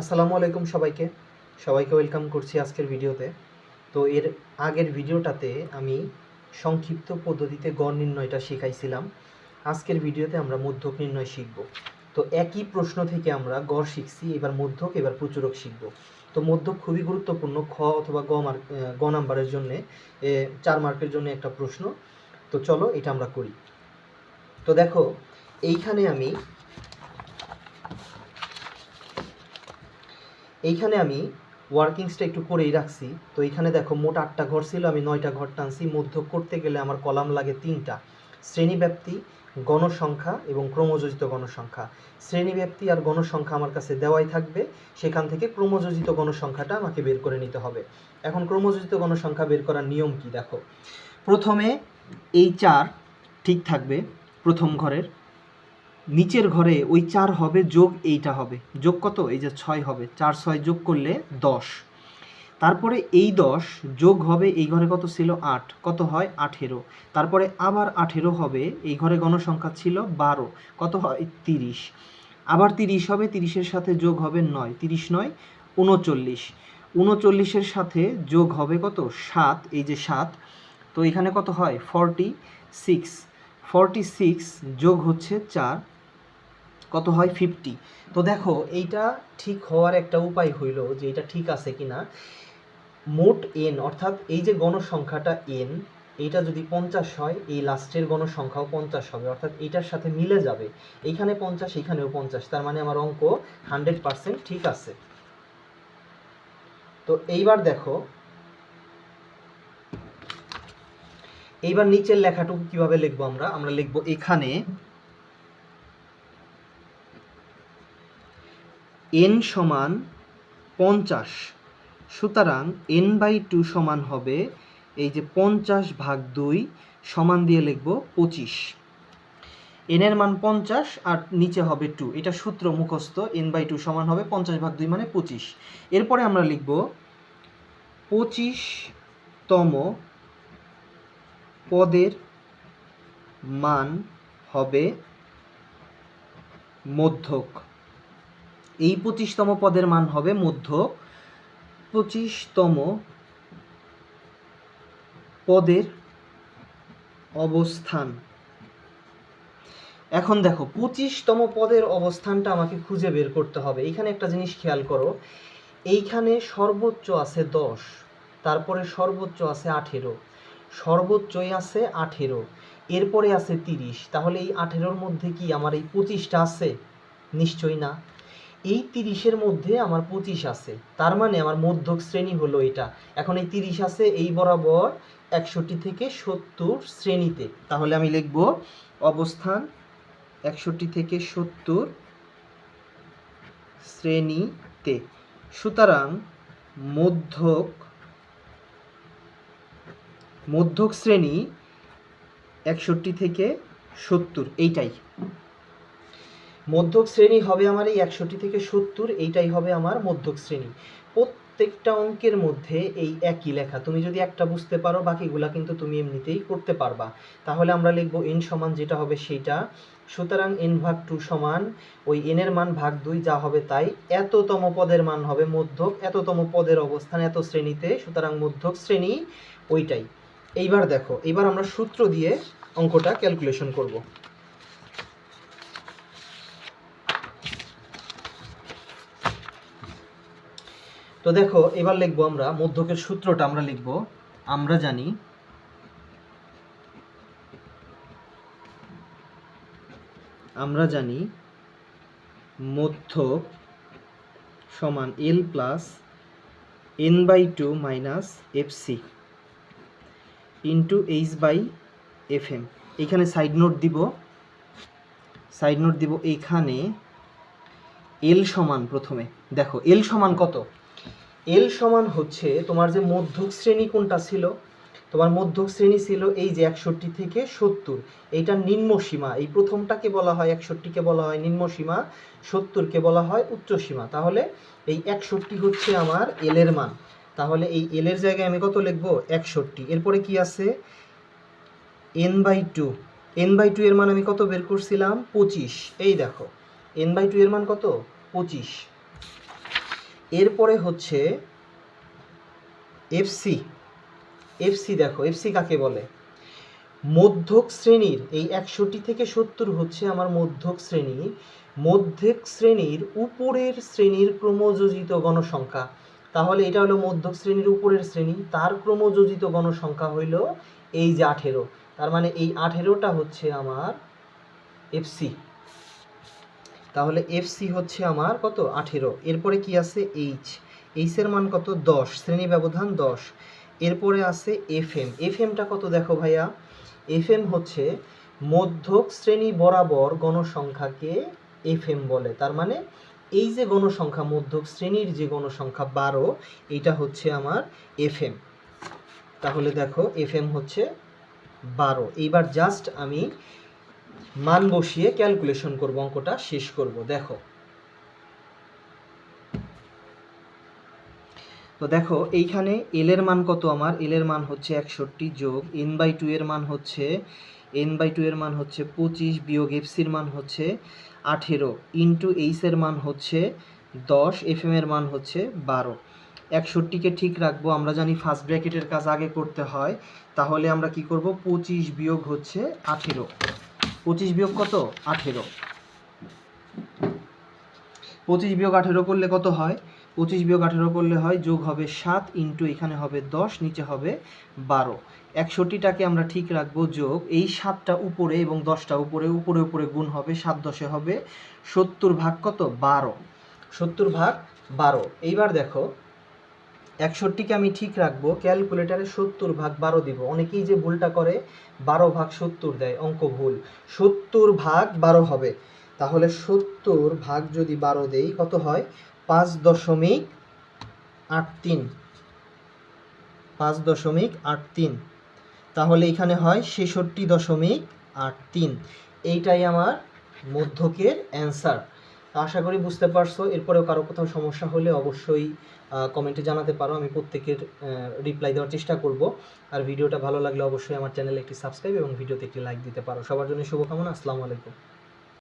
আসসালামু আলাইকুম সবাইকে। সবাইকে ওয়েলকাম করছি আজকের ভিডিওতে। তো এর আগের ভিডিওটাতে আমি সংক্ষিপ্ত পদ্ধতিতে গড় নির্ণয়টা শেখাইছিলাম। আজকের ভিডিওতে আমরা মধ্যক নির্ণয় শিখব। তো একই প্রশ্ন থেকে আমরা গড় শিখছি, এবার মধ্যক, এবার প্রচুরক শিখব। তো মধ্যক খুবই গুরুত্বপূর্ণ, খ অথবা গ মার্ক গ নাম্বারের জন্য চার মার্কের জন্য একটা প্রশ্ন। তো চলো এটা আমরা করি। তো দেখো, এইখানে আমি এইখানে আমি ওয়ার্কিংসটা একটু করেই রাখছি। তো এইখানে দেখো, মোট আটটা ঘর ছিল, আমি নয়টা ঘর টানছি। মধ্য করতে গেলে আমার কলাম লাগে তিনটা। শ্রেণীব্যাপ্তি, গণসংখ্যা এবং ক্রমযোজিত গণসংখ্যা। শ্রেণীব্যাপ্তি আর গণসংখ্যা আমার কাছে দেওয়াই থাকবে। সেখান থেকে ক্রমযোজিত গণসংখ্যাটা আমাকে বের করে নিতে হবে। এখন ক্রমযোজিত গণসংখ্যা বের করার নিয়ম কি? দেখো, প্রথমে এই চার ঠিক থাকবে প্রথম ঘরের। নিচের ঘরে ওই চার হবে যোগ এইটা হবে। যোগ কত? এই যে ছয় হবে। চার, ছয় যোগ করলে দশ। তারপরে এই দশ যোগ হবে এই ঘরে কত ছিল? আট। কত হয়? আঠেরো। তারপরে আবার আঠেরো হবে, এই ঘরে গণসংখ্যা ছিল বারো। কত হয়? তিরিশ। আবার তিরিশ হবে, তিরিশের সাথে যোগ হবে নয়। তিরিশ নয়, উনচল্লিশ। উনচল্লিশের সাথে যোগ হবে কত? সাত। এই যে সাত, তো এখানে কত হয়? Forty six. ফর্টি সিক্স যোগ হচ্ছে চার। কত হয়? ফিফটি তো দেখো, এইটা ঠিক হওয়ার একটা উপায় হইল যে এটা ঠিক আছে কিনা। মোট এন অর্থাৎ এই যে গণসংখ্যাটা এন এইটা যদি পঞ্চাশ হয়, এই লাস্টের গণসংখ্যাও পঞ্চাশ হবে, অর্থাৎ এইটার সাথে মিলে যাবে। এইখানে পঞ্চাশ, এইখানেও পঞ্চাশ, তার মানে আমার অঙ্ক হান্ড্রেড পার্সেন্ট ঠিক আছে। তো এইবার দেখো, এইবার নিচের লেখাটুকু কীভাবে লিখব আমরা? আমরা লিখব এখানে এন সমান পঞ্চাশ। সুতরাং এন বাই টু সমান হবে এই যে পঞ্চাশ ভাগ দুই সমান দিয়ে লিখব পঁচিশ। এনের মান পঞ্চাশ আর নিচে হবে টু এটা সূত্র মুখস্থ এন বাই টু সমান হবে পঞ্চাশ ভাগ দুই মানে পঁচিশ। এরপরে আমরা লিখব পঁচিশতম পদের মান হবে মধ্যক। এই পঁচিশতম পদের মান হবে মধ্য পঁচিশতম পদের অবস্থান। এখন দেখো, পঁচিশতম পদের অবস্থানটা আমাকে খুঁজে বের করতে হবে। এইখানে একটা জিনিস খেয়াল করো, এইখানে সর্বোচ্চ আছে দশ, তারপরে সর্বোচ্চ আছে আঠেরো, সর্বোচ্চই আছে আঠেরো, এরপরে আছে তিরিশ। তাহলে এই আঠেরোর মধ্যে কি আমার এই পঁচিশটা আছে? নিশ্চয়ই না। এই তিরিশের মধ্যে আমার পঁচিশ আছে। তার মানে আমার মধ্যক শ্রেণি হলো এটা। এখন এই তিরিশ আছে এই বরাবর একষট্টি থেকে সত্তর শ্রেণীতে। তাহলে আমি লিখব অবস্থান একষট্টি থেকে সত্তর শ্রেণীতে। সুতরাং মধ্যক মধ্যক শ্রেণি একষট্টি থেকে সত্তর, এইটাই। মধ্যক শ্রেণি হবে আমার এই একষট্টি থেকে সত্তর, এইটাই হবে আমার মধ্যক শ্রেণি। প্রত্যেকটা অঙ্কের মধ্যে এই একই লেখা। তুমি যদি একটা বুঝতে পারো, বাকিগুলা কিন্তু তুমি এমনিতেই করতে পারবা। তাহলে আমরা লিখব এন সমান যেটা হবে সেইটা। সুতরাং এন ভাগ টু সমান, ওই এন এর মান ভাগ দুই যা হবে তাই। এততম পদের মান হবে মধ্যক, এততম পদের অবস্থান এত শ্রেণীতে, সুতরাং মধ্যক শ্রেণি ওইটাই। এইবার দেখো, এইবার আমরা সূত্র দিয়ে অঙ্কটা ক্যালকুলেশন করব। তো দেখো, এবার লিখব আমরা, মধ্যকের সূত্রটা আমরা লিখব। আমরা জানি আমরা জানি মধ্যক সমান L plus N by two minus F C into H by F M এখানে সাইড নোট দিব। সাইড নোট দিব। এখানে এল সমান প্রথমে। দেখো এল সমান কত? এল সমান হচ্ছে তোমার যে মধ্যক শ্রেণি কোনটা ছিল? তোমার মধ্যক শ্রেণি ছিল এই যে একষট্টি থেকে সত্তর। এইটা নিম্ন সীমা। এই প্রথমটাকে বলা হয় একষট্টিকে বলা হয় নিম্ন সীমা, সত্তরকে বলা হয় উচ্চ সীমা। তাহলে এই একষট্টি হচ্ছে আমার এল এর মান। তাহলে এই এল এর জায়গায় আমি কত লিখব? একষট্টি। এরপরে কি আছে? N by two N by two এর মান আমি কত বের করছিলাম? পঁচিশ। এই দেখো। এন বাই টু এর মান কত? পঁচিশ। এরপরে হচ্ছে এফসি এফসি দেখো এফসি কাকে বলে? মধ্যক শ্রেণির, এই একষট্টি থেকে সত্তর হচ্ছে আমার মধ্যক শ্রেণি। মধ্যক শ্রেণির উপরের শ্রেণির ক্রমযোজিত গণসংখ্যা। তাহলে এটা হলো মধ্যক শ্রেণির উপরের শ্রেণি, তার ক্রমযোজিত গণসংখ্যা হইল এই যে আঠেরো। তার মানে এই আঠেরোটা হচ্ছে আমার এফসি তাহলে এফ সি হচ্ছে আমার কত? আঠেরো। এরপরে কি আছে? এইচ। এইচের মান কত? দশ। শ্রেণি ব্যবধান দশ। এরপরে আছে এফ এম এফ এমটা কত দেখো ভাইয়া? এফ এম হচ্ছে মধ্যক শ্রেণি বরাবর গণসংখ্যাকে এফ এম বলে। তার মানে এই যে গণসংখ্যা, মধ্যক শ্রেণির যে গণসংখ্যা বারো, এইটা হচ্ছে আমার এফ এম তাহলে দেখো এফ এম হচ্ছে বারো। এইবার জাস্ট আমি মান বসিয়ে ক্যালকুলেশন করব, অঙ্কটা শেষ করব, দেখো। তো দেখো, এইখানে এল এর মান কত আমার? এল এর মান হচ্ছে একষট্টি যোগ এন বাই টু এর মান হচ্ছে এন বাই টু এর মান হচ্ছে পঁচিশ বিয়োগ এফসির মান হচ্ছে আঠেরো ইন্টু এইচ এর মান হচ্ছে দশ এফ এর মান হচ্ছে বারো। একষট্টিকে ঠিক রাখব, আমরা জানি ফার্স্ট ব্র্যাকেটের কাজ আগে করতে হয়, তাহলে আমরা কি করব? পঁচিশ বিয়োগ হচ্ছে আঠেরো। পঁচিশ বিয়োগ কত? আঠেরো। পঁচিশ বিয়োগ আঠেরো করলে কত হয়? পঁচিশ বিয়োগ আঠেরো করলে হয়, যোগ হবে সাত ইন্টু এখানে হবে দশ, নিচে হবে বারো। একষট্টিটাকে আমরা ঠিক রাখব যোগ। এই সাতটা উপরে এবং দশটা উপরে উপরে উপরে গুণ হবে, সাত দশে হবে সত্তর ভাগ কত? বারো। সত্তর ভাগ বারো। এইবার দেখো একষট্টিকে আমি ঠিক রাখব, ক্যালকুলেটারে সত্তর ভাগ বারো দিব। অনেকেই যে ভুলটা করে, বারো ভাগ সত্তর দেয়, অঙ্ক ভুল। সত্তর ভাগ বারো হবে। তাহলে সত্তর ভাগ যদি বারো দেই, কত হয়? পাঁচ দশমিক আট তিন। পাঁচ দশমিক আট তিন। তাহলে এখানে হয় ছেষট্টি দশমিক আট তিন। এইটাই আমার মধ্যকের অ্যান্সার আশা করি বুঝতে পারছ। এরপরেও কারও কোথাও সমস্যা হলে অবশ্যই কমেন্টে জানাতে পারো। আমি প্রত্যেকের রিপ্লাই দেওয়ার চেষ্টা করব। আর ভিডিওটা ভালো লাগলে অবশ্যই আমার চ্যানেলে একটি সাবস্ক্রাইব এবং ভিডিওতে একটি লাইক দিতে পারো। সবার জন্য শুভকামনা। আসসালামু আলাইকুম।